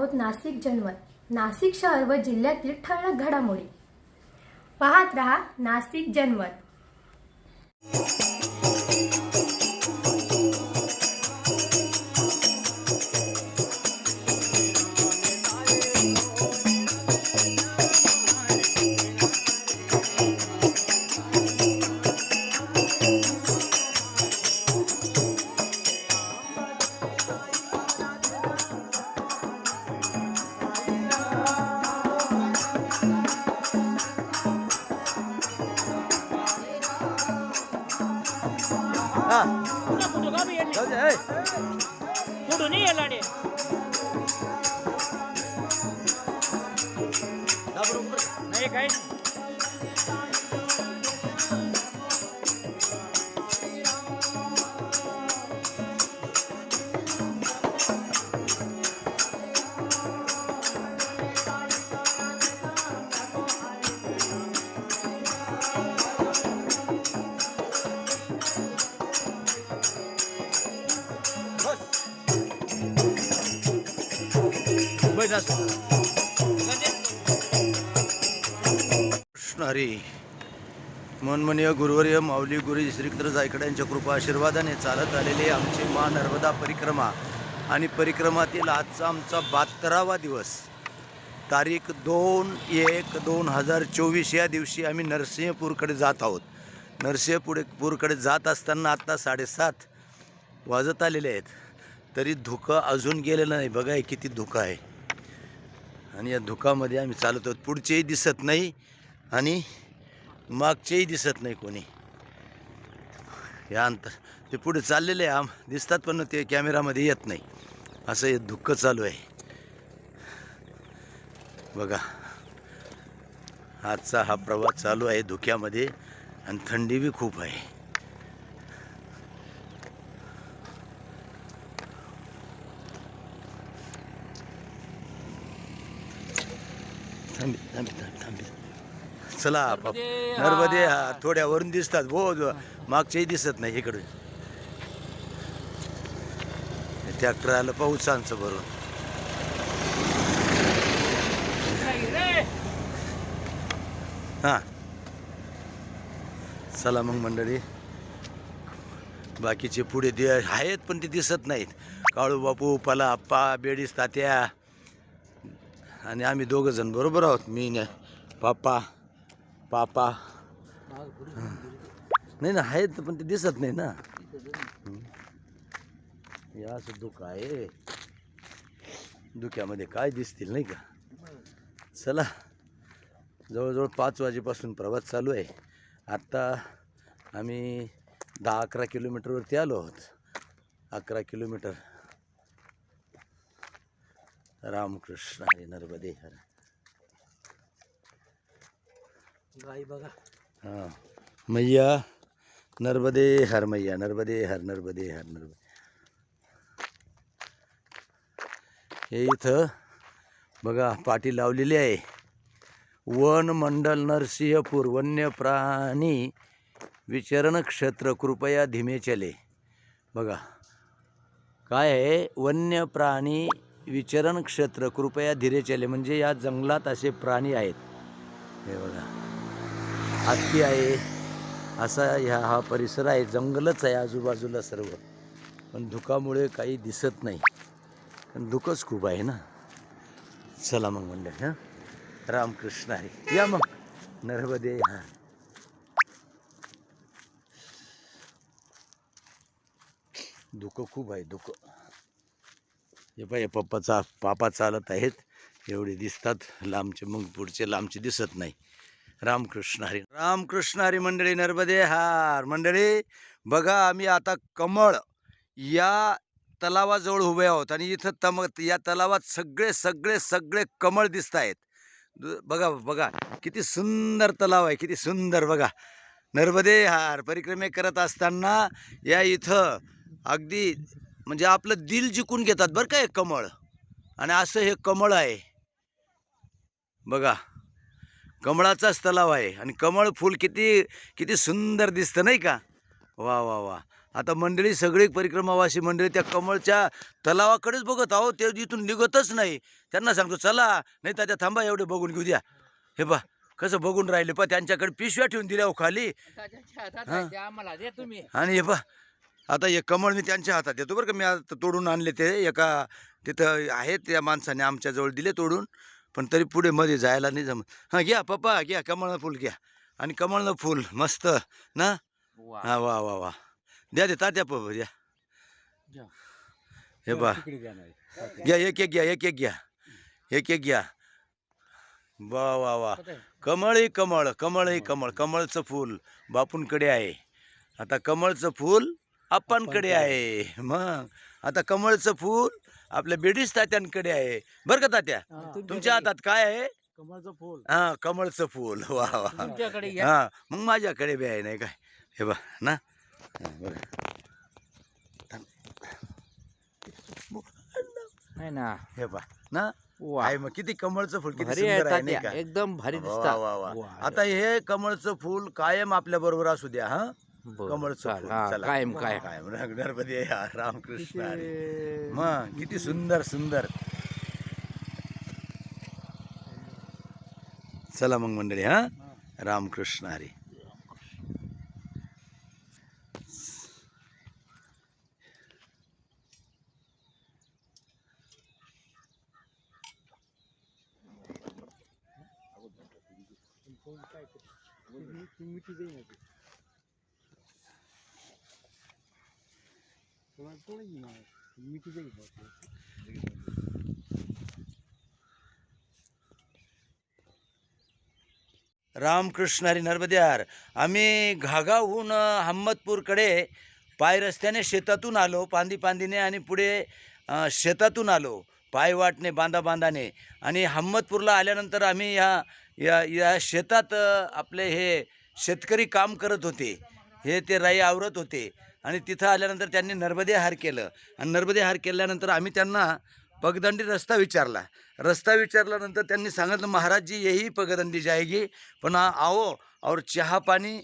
आहोत नाशिक जनमत नाशिक शहर व जिल्ह्यातील ठळक घडामोडी. पाहत रहा नाशिक जनमत नाही काही असणारी मनमनीय गुरुवर्य माऊली गुरु श्रीकृष्ण जायकड यांच्या कृपा आशीर्वादाने चालत आलेली आमची मा नर्मदा परिक्रमा. आणि परिक्रमातील आजचा आमचा बहात्तरावा दिवस. तारीख दोन एक दोन हजार चोवीस या दिवशी आम्ही नरसिंहपूरकडे जात आहोत. नरसिंहपुढे पूरकडे जात असताना आत्ता साडेसात वाजत आलेले आहेत. तरी धुकं अजून गेलेलं नाही. बघा किती धुकं आहे. आणि या धुकामध्ये आम्ही चालत आहोत. पुढचेही दिसत नाही. आणि मागचेही दिसत नाही कोणी. या अंतर. ते पुढे चाललेले आम दिसतात पण ते कॅमेरामध्ये येत नाही. असं हे दुःख चालू आहे. बघा. आजचा हा प्रवास चालू आहे धुक्यामध्ये आणि थंडी बी खूप आहे. थांबी थांबी थांबी थांबी. चला बाप. नर्मदे हार. थोड्या वरून दिसतात. हो जो- मागचेही दिसत नाही इकडे ट्रॅक्टर आलं पाऊस आमचं बरोबर हां. चला मग मंडळी. बाकीचे पुढे दे आहेत पण ते दिसत नाहीत. काळू बापू पला आप्पा बेडीस तात्या. आणि आम्ही दोघं जण बरोबर आहोत मी न पापा. नाही ना आहेत पण ते दिसत नाही ना. या असं दुःख आहे. धुक्यामध्ये काय दिसतील नाही का? चला जवळजवळ पाच वाजेपासून प्रवास चालू आहे. आत्ता आम्ही दहा अकरा किलोमीटरवरती आलो आहोत. अकरा किलोमीटर. रामकृष्ण हरे नर्मदे हर. गाई बघा. हां. मैया नर्मदे हर मैया नर्मदे हर नर्मदे हर नर्मदे. हे इथं बघा पाटी लावलेली आहे. वन मंडल नरसिंहपूर वन्य प्राणी विचरण क्षेत्र कृपया धीमे चले. बघा काय आहे? वन्य प्राणी विचरण क्षेत्र कृपया धीरे चले. म्हणजे या जंगलात असे प्राणी आहेत. हे बघा. हत्ती आहे. असा ह्या हा परिसर आहे. जंगलच आहे आजूबाजूला सर्व. पण धुकामुळे काही दिसत नाही. पण धुकंच खूप आहे ना? चला मग म्हणलं हां? रामकृष्ण आहे या मग. नर्मदे हां. धुकं खूप आहे धुकं. हे पाय पप्पाचा पापा चालत आहेत. एवढे दिसतात. लांबचे मग पुढचे लांबचे दिसत नाही. रामकृष्ण हरी रामकृष्ण हरी मंडळी नर्मदे हार. मंडळी बघा आम्ही आता कमळ या तलावाजवळ उभे आहोत आणि इथं तम या तलावात सगळे सगळे सगळे कमळ दिसत आहेत. दु- बघा बघा किती सुंदर तलाव आहे किती सुंदर बघा. नर्मदे हार परिक्रमे करत असताना या इथं अगदी म्हणजे आपलं दिल जिंकून घेतात बरं का हे कमळ. आणि असं हे कमळ आहे. बघा. कमळाचाच तलाव आहे. आणि कमळ फूल किती किती सुंदर दिसतं नाही का? वा वा वा. आता मंडळी सगळी परिक्रमावासी मंडळी त्या कमळच्या तलावाकडेच बघत आहो. ते इथून निघतच नाही. त्यांना सांगतो चला नाही तर त्या थांबा एवढे बघून घेऊ द्या हे पा कसं बघून राहिले. पा त्यांच्याकडे पिशव्या ठेवून दिल्या हो खाली. तुम्ही आणि हे पा आता हे कमळ मी त्यांच्या हातात देतो बरं का. मी आता तोडून आणले ते. एका तिथं आहेत त्या माणसाने आमच्याजवळ दिले तोडून. पण तरी पुढे मध्ये जायला नाही जमत. हां घ्या पप्पा घ्या कमळनं फुल घ्या. आणि कमळनं फुल मस्त ना? हा वा वा वा. द्या दे तात्या पप्पा द्या. हे पा घ्या एक. एक घ्या एक एक घ्या. एक एक घ्या. वा वा वा. कमळही कमळ कमळही कमळ. कमळचं फूल बापूंकडे आहे. आता कमळचं फूल आपणकडे आहे. मग आता कमळचं फूल आपल्या बेडीस तात्यांकडे आहे. बरं का तात्या? तुमच्या हातात काय आहे? कमळचं फुल. हा कमळचं फूल. वा वा. तुमच्याकडे हा मग माझ्याकडे बी आहे नाही काय? हे बा ना? हा, बरं. आहे ना? हे बा ना? वा. आहे मग किती कमळचं फुल किती भारी आहे सुंदर आहे नाही तात्या. का? एकदम भारी वा, वा, वा. आता हे कमळचं फूल कायम आपल्या बरोबर असू द्या हा? चला. कायम काय कायम. गणपती आहे, रामकृष्ण हरी. मग किती सुंदर सुंदर. चला मग मंडळी हा? रामकृष्ण हरी. रामकृष्ण हरी नर्मद्यार आम्ही घागाहून अ, हम्मदपूरकडे पाय रस्त्याने शेतातून आलो पांदी पांदीने आणि पुढे शेतातून आलो पाय वाटणे बांधा बांधाने. आणि हम्मदपूरला आल्यानंतर आम्ही या या या शेतात आपले हे शेतकरी काम करत होते. हे ते राई आवरत होते. आणि तिथं आल्यानंतर त्यांनी नर्मदे हार केलं. आणि नर्मदे हार केल्यानंतर आम्ही त्यांना पगदंडी रस्ता विचारला. रस्ता विचारल्यानंतर त्यांनी सांगितलं महाराज जी यही पगदंडी जाएगी पण आओ और चहा पाणी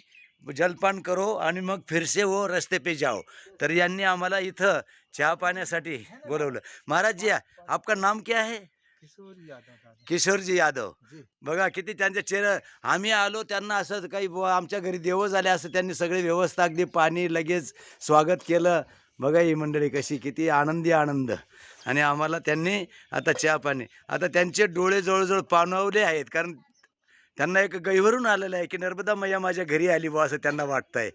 जलपान करो आणि मग फिरसे हो रस्ते पे जाओ. तर यांनी आम्हाला इथं चहा पाण्यासाठी बोलवलं. महाराज जी आपका नाम क्या है? किशोरजी यादव. बघा किती त्यांच्या चेहरा आम्ही आलो त्यांना असं काही बुवा आमच्या घरी देव झाले असं त्यांनी सगळी व्यवस्था अगदी पाणी लगेच स्वागत केलं. बघा ही मंडळी कशी किती आनंदी आनंद. आणि आम्हाला त्यांनी आता चहा पाणी आता त्यांचे डोळे जवळजवळ पाणवले आहेत कारण त्यांना एक गैवरून आलेलं आहे की नर्मदा मैया माझ्या घरी आली बुवा असं त्यांना वाटतं आहे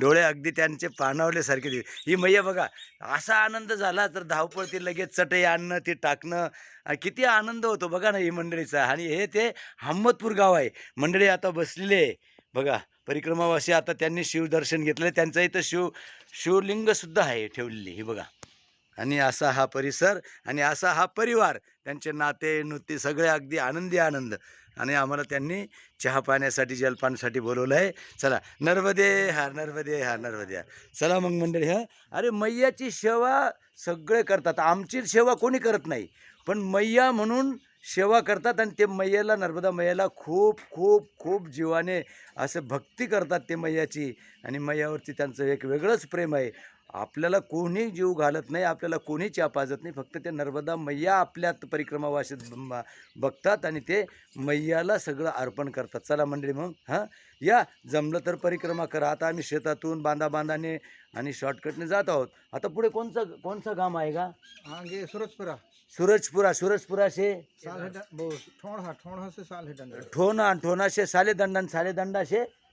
डोळे अगदी त्यांचे पाणावल्यासारखे दिले ही मैया बघा असा आनंद झाला तर धावपळ ती लगेच चटई आणणं ती टाकणं किती आनंद होतो बघा ना ही मंडळीचा. आणि हे ते हम्मतपूर गाव आहे. मंडळी आता बसलेले आहे. बघा परिक्रमावासी आता त्यांनी शिवदर्शन घेतलं त्यांचं इथं शिव शिवलिंगसुद्धा आहे ठेवलेली ही बघा. आणि असा हा परिसर आणि असा हा परिवार त्यांचे नाते नुते सगळे अगदी आनंदी आनंद. आणि आम्हाला त्यांनी चहा पाण्यासाठी जलपानासाठी बोलवलं आहे. चला नर्मदे हा नर्मदे हा नर्मदे हा चला मग मंडळी हा. अरे मैयाची सेवा सगळे करतात. आमची सेवा कोणी करत नाही. पण मैया म्हणून सेवा करतात आणि ते मैयाला नर्मदा मैयाला खूप खूप खूप जीवाने असं भक्ती करतात ते मैयाची. आणि मैयावरती त्यांचं एक वेगळंच प्रेम आहे. आपल्याला कोणी जीव घालत नाही आपल्याला कोणी च्या पाजत नाही. फक्त ते नर्मदा मैया आपल्यात परिक्रमावासीत ब- बघतात आणि ते मैयाला सगळं अर्पण करतात. चला मंडळी मग हां? या. जमलं तर परिक्रमा करा. आता आम्ही शेतातून बांधा बांधाने आणि शॉर्टकटने जात आहोत. आता पुढे कोणचं कोणचं गाम आहे का? आगे सूरजपुरा. सूरजपुरा सूरजपुरा से साल है ठोणहा से साल है डंडा ठोना ठोना से सालेदंडन सालेदंडा से पाटन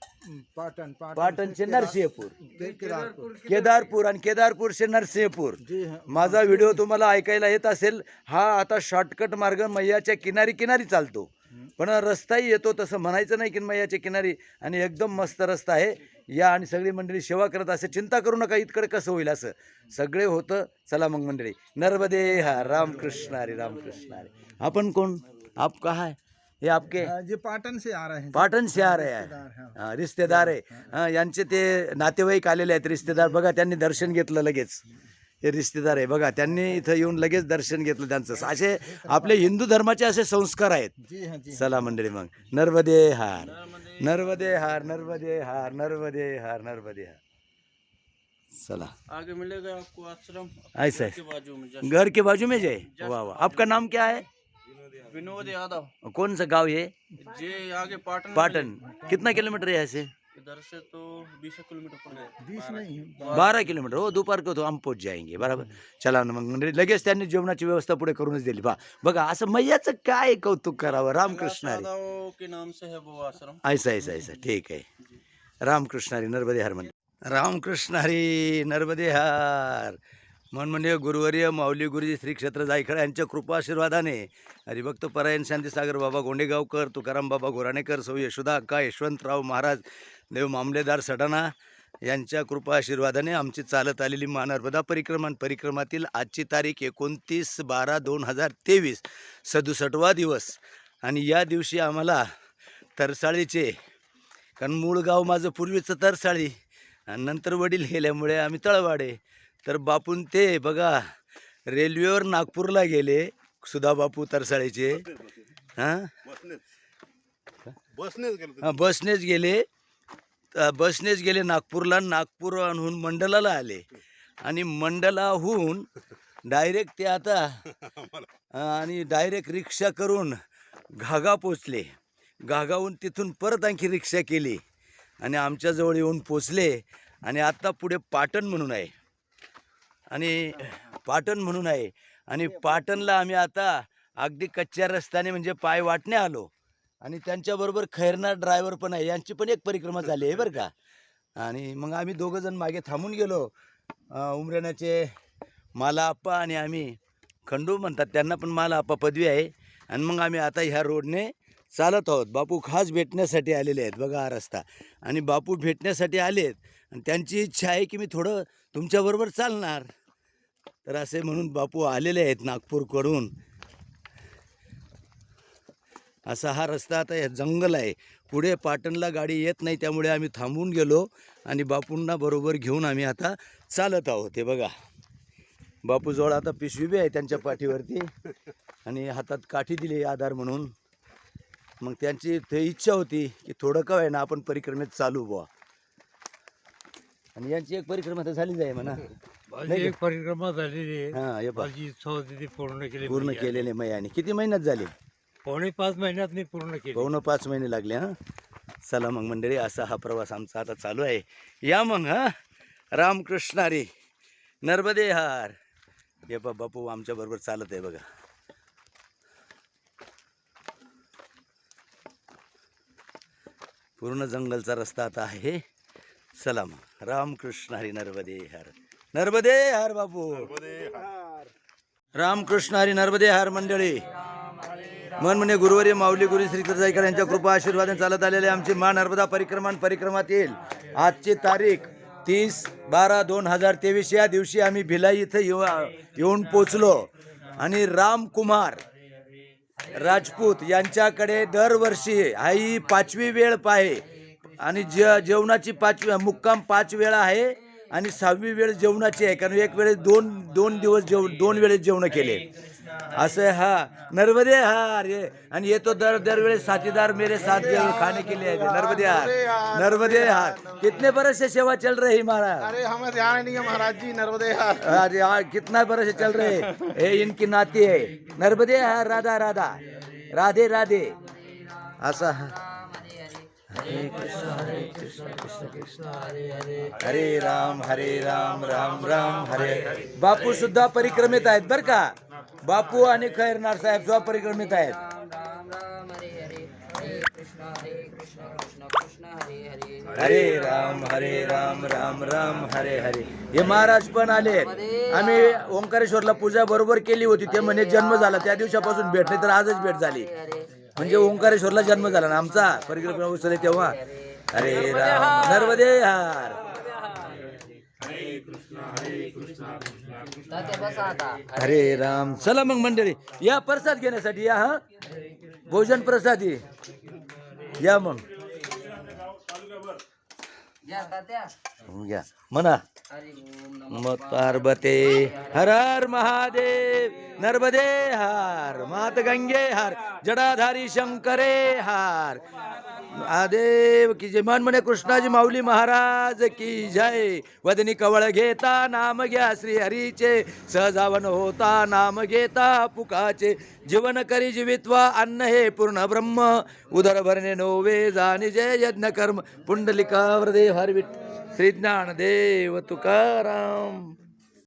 पाटण से नरसिंहपूर के- केदारपुर केदारपूर आणि केदारपूर से नरसिंहपूर जी हाँ माझा व्हिडिओ तुम्हाला ऐकायला येत असेल हा आता शॉर्टकट मार्ग मैयाच्या किनारी किनारी चालतो. पण रस्ताही येतो तसं म्हणायचं नाही की मैयाच्या किनारी. आणि एकदम मस्त रस्ता आहे. या आणि सगळी मंडळी सेवा करत असे चिंता करू नका इतकडे कसं होईल असं. सगळे होतं चला मग मंडळी. नर्मदे हा रामकृष्ण हरी रामकृष्ण हरी. आपण कोण? आप कहा है? हे आपके जी पाटन से आ रहे हैं पाटण से आ रहे रिश्तेदार आहे हैं। हा, रिश्तेदार आहे हा, यांचे ते नातेवाईक आलेले आहेत रिश्तेदार. बघा त्यांनी दर्शन घेतलं लगेच. हे रिश्तेदार आहे. बघा त्यांनी इथं येऊन लगेच दर्शन घेतलं त्यांचं. असे आपले हिंदू धर्माचे असे संस्कार आहेत. जी हाँ जी चला मंडळी मग. नर्मदे हार. नर्मदे हार नर्मदे हार नर्मदे हार नर्मदे हार. चला. आगे मिलेगा आपको आश्रम. ऐसा घर के बाजू में जाए? वाह वाह. आपका नाम क्या है? विनोद यादव। कौन सा गाँव है जे आगे पाटन में पाटण कितना किलोमीटर है यहाँ से मिले। इधर से तो बीस किलोमीटर बीस नहीं। बारा किलोमीटर। हो दुपार को तो आम पोच जाएँगे। बरोबर। चला ना मग म्हणजे लगेच त्यांनी जेवणाची व्यवस्था पुढे करूनच दिली. बा बघा असं मैयाचं काय कौतुक करावं? रामकृष्ण हरी. के नाम से है वो आश्रम। ऐसा ऐसा ऐसा. ठीक आहे. रामकृष्ण हरी नर्मदे हार म्हणजे रामकृष्ण हरी नर्मदे हार. म्हणून गुरुवर्य माऊली गुरुजी श्री क्षेत्र जायखडे यांच्या कृपा आशीर्वादाने हरिभक्त परायण शांतीसागर बाबा गोंडेगावकर तुकाराम बाबा गोराणेकर सौ यशोदा अक्का यशवंतराव महाराज देव मामलेदार सडाणा यांच्या कृपा आशीर्वादाने आमची चालत आलेली मानर्पदा परिक्रमा परिक्रमातील आजची तारीख एकोणतीस बारा दोन हजार तेवीस. सदुसष्टवा दिवस. आणि या दिवशी आम्हाला तरसाळीचे कारण मूळ गाव माझं पूर्वीचं तरसाळी आणि नंतर वडील गेल्यामुळे आम्ही तळवाडे तर बापून ते बघा रेल्वेवर नागपूरला गेले सुधा बापू तरसाळीचे. हां? हां बसनेच गेले. अ, बसनेच गेले नागपूरला नागपूरहून मंडलाला आले. आणि मंडलाहून डायरेक्ट ते आता आणि डायरेक्ट रिक्षा करून घागा पोचले. घागाहून तिथून परत आणखी रिक्षा केली. आणि आमच्याजवळ येऊन पोचले. आणि आत्ता पुढे पाटण म्हणून आहे. आणि पाटण म्हणून आहे. आणि पाटणला आम्ही आता अगदी कच्च्या रस्त्याने म्हणजे पाय वाटणे आलो. आणि त्यांच्याबरोबर खैरनार ड्रायव्हर पण आहे. यांची पण एक परिक्रमा झाली आहे बरं का. आणि मग आम्ही दोघं जण मागे थांबून गेलो. उमरेण्याचे माला आप्पा आणि आम्ही खंडू म्हणतात त्यांना पण माला आप्पा पदवी आहे. आणि मग आम्ही आता ह्या रोडने चालत आहोत. बापू खास भेटण्यासाठी आलेले आहेत बघा हा रस्ता. आणि बापू भेटण्यासाठी आलेत. आणि त्यांची इच्छा आहे की मी थोडं तुमच्याबरोबर चालणार. तर असे म्हणून बापू आलेले आहेत नागपूरकडून. असा हा रस्ता आता हे जंगल आहे. पुढे पाटणला गाडी येत नाही त्यामुळे आम्ही थांबून गेलो आणि बापूंना बरोबर घेऊन आम्ही आता चालत आहोत. हे बघा. बापूजवळ आता पिशवी बी आहे त्यांच्या पाठीवरती आणि हातात काठी दिली आधार म्हणून. मग त्यांची ते इच्छा होती की थोडं का आहे ना आपण परिक्रमेत चालू बुवा. आणि यांची एक परिक्रमा तर झालीच आहे म्हणा. माझी एक परिक्रमा झालेली आहे. हां हे पहा. माझी इच्छा होती ती पूर्ण केली पूर्ण पाहिजे. केलेले मैयाने किती महिन्यात झाले? पावणे पाच महिन्यात मी पूर्ण केली. पावणं पाच महिने लागले हां? चला मग मंडळी असा हा प्रवास आमचा आता चालू आहे. या मग हां? रामकृष्णारी नर्मदे हार. हे बा बापू आमच्या बरोबर चालत आहे बघा. पूर्ण जंगलचा रस्ता आता आहे. चला मग रामकृष्ण हरी नर्मदे हर. नर्मदे हर बापू. रामकृष्ण हरी नर्मदे हर मंडळी. मन म्हणे गुरुवारी माऊली गुरु श्री जायकर यांच्या कृपा आशीर्वादाने चालत आलेले आमची मा नर्मदा परिक्रमा आणि परिक्रमातील आजची तारीख तीस बारा दोन हजार तेवीस या दिवशी आम्ही भिलाई इथं येऊ येऊन पोचलो. आणि रामकुमार राजपूत यांच्याकडे दरवर्षी ही पाचवी वेळ पाहे. आणि जे जेवणाची पाचवी मुक्काम पाच वेळा आहे आणि सहावी वेळ जेवणाची आहे. कारण एक वेळेस दोन दोन दिवस जेव दोन वेळेस जेवण केले. असं हा नर्मदे हार ये आणि येतो दर दरवेळेस साथीदार मेरे साथ जेव खाने के लिए आए नर्मदे हार नर्मदे हार कितने बरस से सेवा चल रही महाराज? अरे हमें ध्यान नहीं है महाराज जी नर्मदे हार अरे यार कितना बरस से चल रहे ये इनकी नाती है। नर्मदे हार राधा राधा। राधे राधे। असा हरे राम हरे राम राम राम हरे बापू सुद्धा परिक्रमेत आहेत बर का? बापू आणि खैरनार साहेब सुद्धा परिक्रमेत आहेत. हरे हरे. हरे कृष्णा हरे कृष्णा कृष्णा कृष्णा हरे हरे. हरे राम हरे राम राम राम हरे हरे. हे महाराज पण आले. आम्ही ओंकारेश्वरला पूजा बरोबर केली होती. ते म्हणे जन्म झाला. त्या दिवसापासून भेट नाही तर आजच भेट झाली. म्हणजे ओंकारेश्वरला जन्म झाला ना आमचा. परिक्रम उसळे तेव्हा. हरे राम. नर्मदे हार. हरे राम. चला मग मंडळी या प्रसाद घेण्यासाठी या हा? भोजन प्रसादी. या मग. घ्या म्हणा. मग पार्वते हर हर महादेव. नर्मदे हार मात गंगे हार जडाधारी शंकरे हार. महादेव की जय. मन म्हणे कृष्णाजी माऊली महाराज की जय. वदनी कवळ घेता नाम घ्या श्री हरीचे. सहजावन होता नाम घेता पुकाचे. जीवन करी जीवित्वा अन्न हे पूर्ण ब्रह्म. उदर भरणे नोवे जाणी जय यज्ञ कर्म. पुंडलिका हरदेव हरविट श्री ज्ञानदेव तुकाराम.